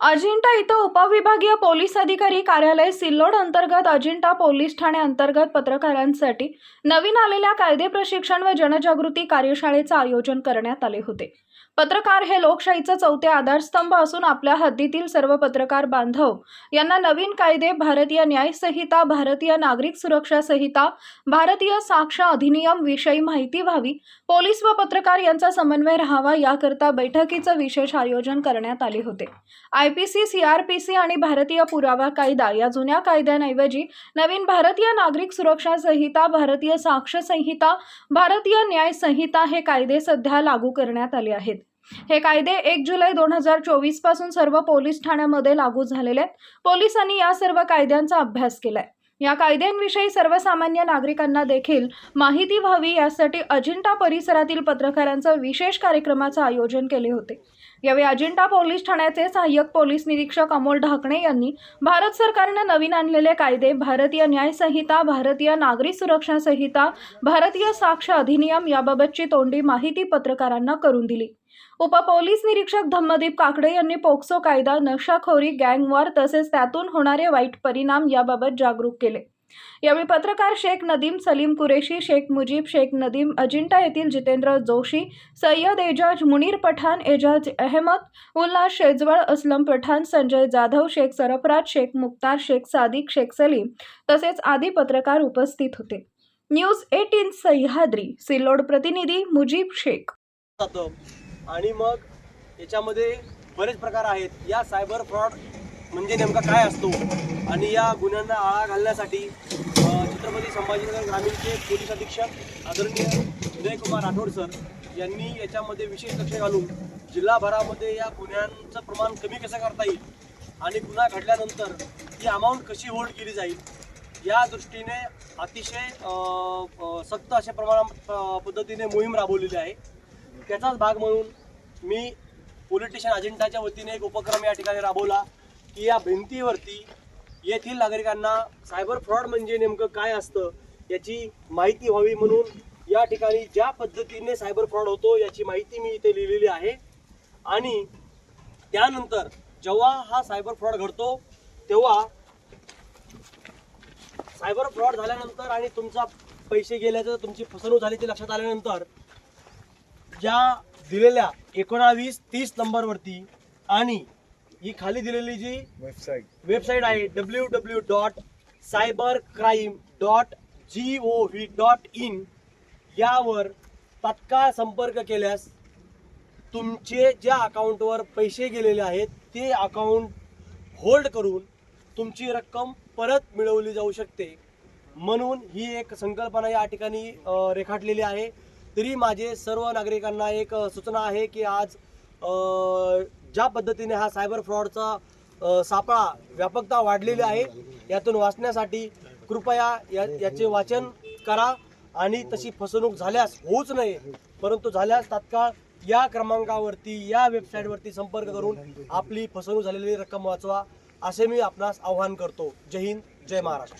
अजिंठा इथं उपविभागीय पोलीस अधिकारी कार्यालय सिल्लोड अंतर्गत अजिंठा पोलीस ठाणे अंतर्गत पत्रकारांसाठी नवीन आलेल्या कायदे प्रशिक्षण व जनजागृती कार्यशाळेचं आयोजन करण्यात आले होते. पत्रकार हे लोकशाहीचं चौथे आधारस्तंभ असून आपल्या हद्दीतील सर्व पत्रकार बांधव यांना नवीन कायदे भारतीय न्याय संहिता भारतीय नागरिक सुरक्षा संहिता भारतीय साक्ष अधिनियम विषयी माहिती व्हावी. पोलीस व पत्रकार यांचा समन्वय राहावा याकरता बैठकीचं विशेष आयोजन करण्यात आले होते. I P C C R P C आणि भारतीय पुरावा कायदा या जुन्या कायद्यांऐवजी नवीन भारतीय नागरिक सुरक्षा संहिता भारतीय साक्ष संहिता भारतीय न्याय संहिता हे कायदे सध्या लागू करण्यात आले आहेत. हे कायदे एक जुलै दोन हजार चोवीसपासून सर्व पोलीस ठाण्यामध्ये लागू झालेले आहेत. पोलिसांनी या सर्व कायद्यांचा अभ्यास केलाय. या कायद्यांविषयी सर्वसामान्य नागरिकांना देखील माहिती व्हावी यासाठी अजिंठा परिसरातील पत्रकारांचं विशेष कार्यक्रमाचं आयोजन केले होते. यावेळी अजिंठा पोलीस ठाण्याचे सहाय्यक पोलीस निरीक्षक अमोल ढाकणे यांनी भारत सरकारनं नवीन आणलेले कायदे भारतीय न्याय संहिता भारतीय नागरी सुरक्षा संहिता भारतीय साक्ष अधिनियम याबाबतची तोंडी माहिती पत्रकारांना करून दिली. उपपोलीस निरीक्षक धम्मदीप काकडे यांनी पोक्सो कायदा नशाखोरी गँगवार तसेच त्यातून होणारे वाईट परिणाम याबाबत जागरूक केले. यावेळी पत्रकार शेख नदीम सलीम कुरेशी शेख मुजीब शेख नदीम अजिंठा येथील जितेंद्र जोशी सय्यद एजाज मुनीर पठाण एजाज अहमद उल्हास शेजवळ असलम पठाण संजय जाधव शेख सरफराज शेख मुक्तार शेख सादिक शेख सलीम तसेच आदी पत्रकार उपस्थित होते. न्यूज एटीन सह्याद्री सिल्लोड प्रतिनिधी मुजीब शेख. आणि मग याच्यामध्ये बरेच प्रकार आहेत. या सायबर फ्रॉड म्हणजे नेमका काय असतो? आणि या गुन्ह्यांना आळा घालण्यासाठी छत्रपती संभाजीनगर ग्रामीणचे पोलीस अधीक्षक आदरणीय उदयकुमार राठोड सर यांनी याच्यामध्ये विशेष लक्ष घालून जिल्हाभरामध्ये या गुन्ह्यांचं प्रमाण कमी कसं करता येईल आणि गुन्हा घडल्यानंतर ती अमाऊंट कशी होल्ड केली जाईल या दृष्टीने अतिशय सक्त अशा प्रमाणा पद्धतीने मोहीम राबवलेली आहे. त्याचाच भाग म्हणून मी पोलिटिशियन स्टेशन अजिंठाच्या वतीने एक उपक्रम या ठिकाणी राबवला की या भिंतीवरती येथील नागरिकांना सायबर फ्रॉड म्हणजे नेमकं काय असतं याची माहिती व्हावी म्हणून या ठिकाणी ज्या पद्धतीने सायबर फ्रॉड होतो याची माहिती मी इथे लिहिलेली आहे. आणि त्यानंतर जेव्हा हा सायबर फ्रॉड घडतो तेव्हा सायबर फ्रॉड झाल्यानंतर आणि तुमचा पैसे गेल्याचं तुमची फसवणूक झाल्याचे लक्षात आल्यानंतर ज्या दिलेल्या एकोणावीस तीस नंबरवरती आणि ही खाली दिलेली जी वेबसाईट वेबसाईट आहे W W dot cyber crime dot G O V dot in यावर तात्काळ संपर्क केल्यास तुमचे ज्या अकाउंटवर पैसे गेलेले आहेत ते अकाउंट होल्ड करून तुमची रक्कम परत मिळवली जाऊ शकते. म्हणून ही एक संकल्पना या ठिकाणी रेखाटलेली आहे. तरी माझे सर्व नागरिकांना एक सूचना आहे की आज ज्या पद्धतीने हा सायबर फ्रॉडचा सापळा व्यापकता वाढलेली आहे यातून वाचण्यासाठी कृपया या याचे वाचन करा आणि तशी फसवणूक झाल्यास होऊच नये. परंतु झाल्यास तात्काळ या क्रमांकावरती या वेबसाईटवरती संपर्क करून आपली फसवणूक झालेली रक्कम वाचवा असे मी आपणास आवाहन करतो. जय हिंद जय महाराष्ट्र.